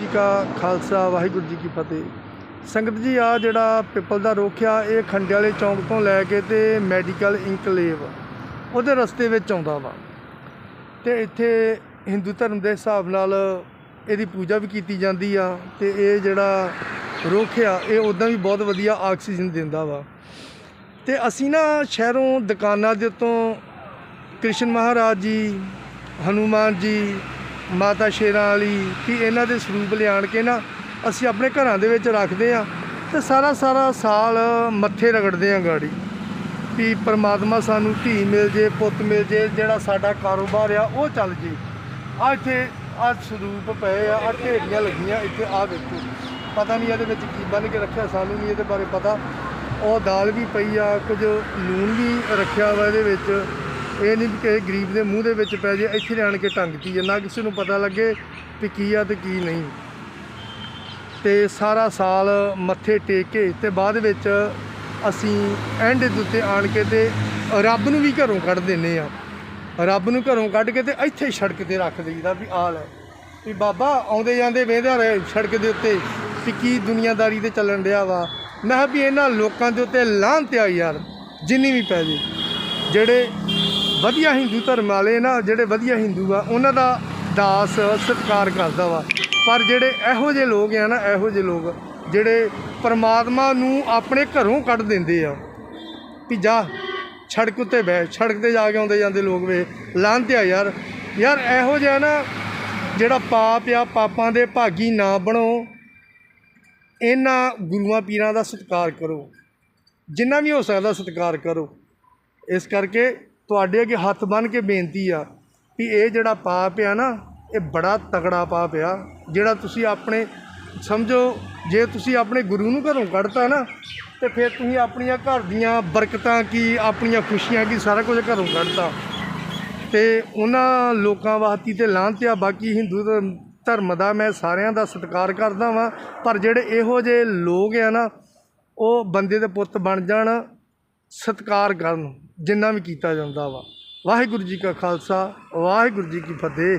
ਜੀ ਕਾ ਖਾਲਸਾ, ਵਾਹਿਗੁਰੂ ਜੀ ਕੀ ਫਤਿਹ। ਸੰਗਤ ਜੀ ਆ ਜਿਹੜਾ ਪਿੱਪਲ ਦਾ ਰੁੱਖ ਆ, ਇਹ ਖੰਡੇ ਵਾਲੇ ਚੌਂਕ ਤੋਂ ਲੈ ਕੇ ਤੇ ਮੈਡੀਕਲ ਇਨਕਲੇਵ ਉਹਦੇ ਰਸਤੇ ਵਿੱਚ ਆਉਂਦਾ ਵਾ। ਤੇ ਇੱਥੇ ਹਿੰਦੂ ਧਰਮ ਦੇ ਹਿਸਾਬ ਨਾਲ ਇਹਦੀ ਪੂਜਾ ਵੀ ਕੀਤੀ ਜਾਂਦੀ ਆ ਤੇ ਇਹ ਜਿਹੜਾ ਰੁੱਖ ਆ, ਇਹ ਉਦਾਂ ਵੀ ਬਹੁਤ ਵਧੀਆ ਆਕਸੀਜਨ ਦਿੰਦਾ ਵਾ। ਤੇ ਅਸੀਂ ਨਾ ਸ਼ਹਿਰੋਂ ਦੁਕਾਨਾਂ ਦੇ ਉੱਤੋਂ ਕ੍ਰਿਸ਼ਨ ਮਹਾਰਾਜ ਜੀ, ਹਨੂਮਾਨ ਜੀ ਮਾਤਾ ਸ਼ੇਰਾਂ ਵਾਲੀ, ਕਿ ਇਹਨਾਂ ਦੇ ਸਰੂਪ ਲਿਆਣ ਕੇ ਨਾ ਅਸੀਂ ਆਪਣੇ ਘਰਾਂ ਦੇ ਵਿੱਚ ਰੱਖਦੇ ਆ ਤੇ ਸਾਰਾ ਸਾਰਾ ਸਾਲ ਮੱਥੇ ਰਗੜਦੇ ਆ ਗਾੜੀ। ਵੀ ਪਰਮਾਤਮਾ ਸਾਨੂੰ ਧੀ ਮਿਲ ਜੇ, ਪੁੱਤ ਮਿਲ ਜੇ, ਜਿਹੜਾ ਸਾਡਾ ਕਾਰੋਬਾਰ ਆ ਉਹ ਚੱਲ ਜੇ। ਆ ਇੱਥੇ, ਆ ਸਰੂਪ ਪਏ ਆ ਆ ਢੇਰੀਆਂ ਲੱਗੀਆਂ ਇੱਥੇ, ਆ ਵੇਖੋ। ਪਤਾ ਨਹੀਂ ਇਹਦੇ ਵਿੱਚ ਕੀ ਬੰਨ ਕੇ ਰੱਖਿਆ, ਸਾਨੂੰ ਨਹੀਂ ਇਹਦੇ ਬਾਰੇ ਪਤਾ। ਉਹ ਦਾਲ ਵੀ ਪਈ ਆ, ਕੁਝ ਲੂਣ ਵੀ ਰੱਖਿਆ ਵਾ ਇਹਦੇ ਵਿੱਚ। ਇਹ ਨਹੀਂ ਵੀ ਕਿਸੇ ਗਰੀਬ ਦੇ ਮੂੰਹ ਦੇ ਵਿੱਚ ਪੈ ਜੇ, ਇੱਥੇ ਲਿਆਣ ਕੇ ਟੰਗਤੀ ਹੈ। ਨਾ ਕਿਸੇ ਨੂੰ ਪਤਾ ਲੱਗੇ ਵੀ ਕੀ ਆ ਤੇ ਕੀ ਨਹੀਂ। ਤੇ ਸਾਰਾ ਸਾਲ ਮੱਥੇ ਟੇਕ ਕੇ ਤੇ ਬਾਅਦ ਵਿੱਚ ਅਸੀਂ ਐਂਡ ਦੇ ਉੱਤੇ ਆਣ ਕੇ ਤੇ ਰੱਬ ਨੂੰ ਵੀ ਘਰੋਂ ਕੱਢ ਦਿੰਨੇ ਆ ਰੱਬ ਨੂੰ ਘਰੋਂ ਕੱਢ ਕੇ ਤੇ ਇੱਥੇ ਸੜਕ ਤੇ ਰੱਖ ਦਈਦਾ ਵੀ ਆਲ ਲੈ। ਵੀ ਬਾਬਾ, ਆਉਂਦੇ ਜਾਂਦੇ ਵੇਂਦਿਆ ਰਹੇ ਸੜਕ ਦੇ ਉੱਤੇ ਵੀ ਕੀ ਦੁਨੀਆਦਾਰੀ ਤੇ ਚੱਲਣ ਡਿਆ ਵਾ। ਮੈਂ ਕਿਹਾ ਵੀ ਇਹਨਾਂ ਲੋਕਾਂ ਦੇ ਉੱਤੇ ਲਾਹਨਤ ਆ ਯਾਰ, ਜਿੰਨੀ ਵੀ ਪੈ ਜੇ। ਜਿਹੜੇ ਵਧੀਆ ਹਿੰਦੂ ਧਰਮ ਵਾਲੇ ਨਾ, ਜਿਹੜੇ ਵਧੀਆ ਹਿੰਦੂ ਆ, ਉਹਨਾਂ ਦਾ ਦਾਸ ਸਤਿਕਾਰ ਕਰਦਾ ਵਾ। ਪਰ ਜਿਹੜੇ ਇਹੋ ਜਿਹੇ ਲੋਕ ਆ ਨਾ, ਇਹੋ ਜਿਹੇ ਲੋਕ, ਜਿਹੜੇ ਪਰਮਾਤਮਾ ਨੂੰ ਆਪਣੇ ਘਰੋਂ ਕੱਢ ਦਿੰਦੇ ਆ। ਵੀ ਜਾ, ਸੜਕ ਉੱਤੇ ਬਹਿ, ਸੜਕ ਤੇ ਜਾ ਕੇ ਆਉਂਦੇ ਜਾਂਦੇ ਲੋਕ ਵੇ ਲਾਂਤੇ ਆ ਯਾਰ। ਯਾਰ ਇਹੋ ਜਿਹਾ ਨਾ, ਜਿਹੜਾ ਪਾਪ ਆ, ਪਾਪਾਂ ਦੇ ਭਾਗੀ ਨਾ ਬਣੋ। ਇਹਨਾਂ ਗੁਰੂਆਂ ਪੀਰਾਂ ਦਾ ਸਤਿਕਾਰ ਕਰੋ। ਜਿੰਨਾ ਵੀ ਹੋ ਸਕਦਾ ਸਤਿਕਾਰ ਕਰੋ। ਇਸ ਕਰਕੇ ਤੁਹਾਡੇ ਅੱਗੇ ਹੱਥ ਬੰਨ ਕੇ ਬੇਨਤੀ ਆ ਵੀ ਇਹ ਜਿਹੜਾ ਪਾਪ ਆ ਨਾ, ਇਹ ਬੜਾ ਤਗੜਾ ਪਾਪ ਆ, ਜਿਹੜਾ ਤੁਸੀਂ ਆਪਣੇ, ਸਮਝੋ, ਜੇ ਤੁਸੀਂ ਆਪਣੇ ਗੁਰੂ ਨੂੰ ਘਰੋਂ ਕੱਢਤਾ ਨਾ, ਤੇ ਫਿਰ ਤੁਸੀਂ ਆਪਣੀਆਂ ਘਰ ਦੀਆਂ ਬਰਕਤਾਂ ਕੀ, ਆਪਣੀਆਂ ਖੁਸ਼ੀਆਂ ਕੀ, ਸਾਰਾ ਕੁਝ ਘਰੋਂ ਕੱਢਤਾ। ਤੇ ਉਹਨਾਂ ਲੋਕਾਂ ਵਾਸਤੇ ਤੇ ਲਾਂਤ ਆ, ਬਾਕੀ ਹਿੰਦੂ ਧਰਮ- ਧਰਮ ਦਾ ਮੈਂ ਸਾਰਿਆਂ ਦਾ ਸਤਿਕਾਰ ਕਰਦਾ ਵਾਂ, ਪਰ ਜਿਹੜੇ ਇਹੋ ਜਿਹੇ ਲੋਕ ਆ ਨਾ, ਉਹ ਬੰਦੇ ਦੇ ਪੁੱਤ ਬਣ ਜਾਣ ਸਤਿਕਾਰ ਕਰਨ ਜਿੰਨਾ ਵੀ ਕੀਤਾ ਜਾਂਦਾ ਵਾ। ਵਾਹਿਗੁਰੂ ਜੀ ਕਾ ਖਾਲਸਾ, ਵਾਹਿਗੁਰੂ ਜੀ ਕੀ ਫਤਿਹ।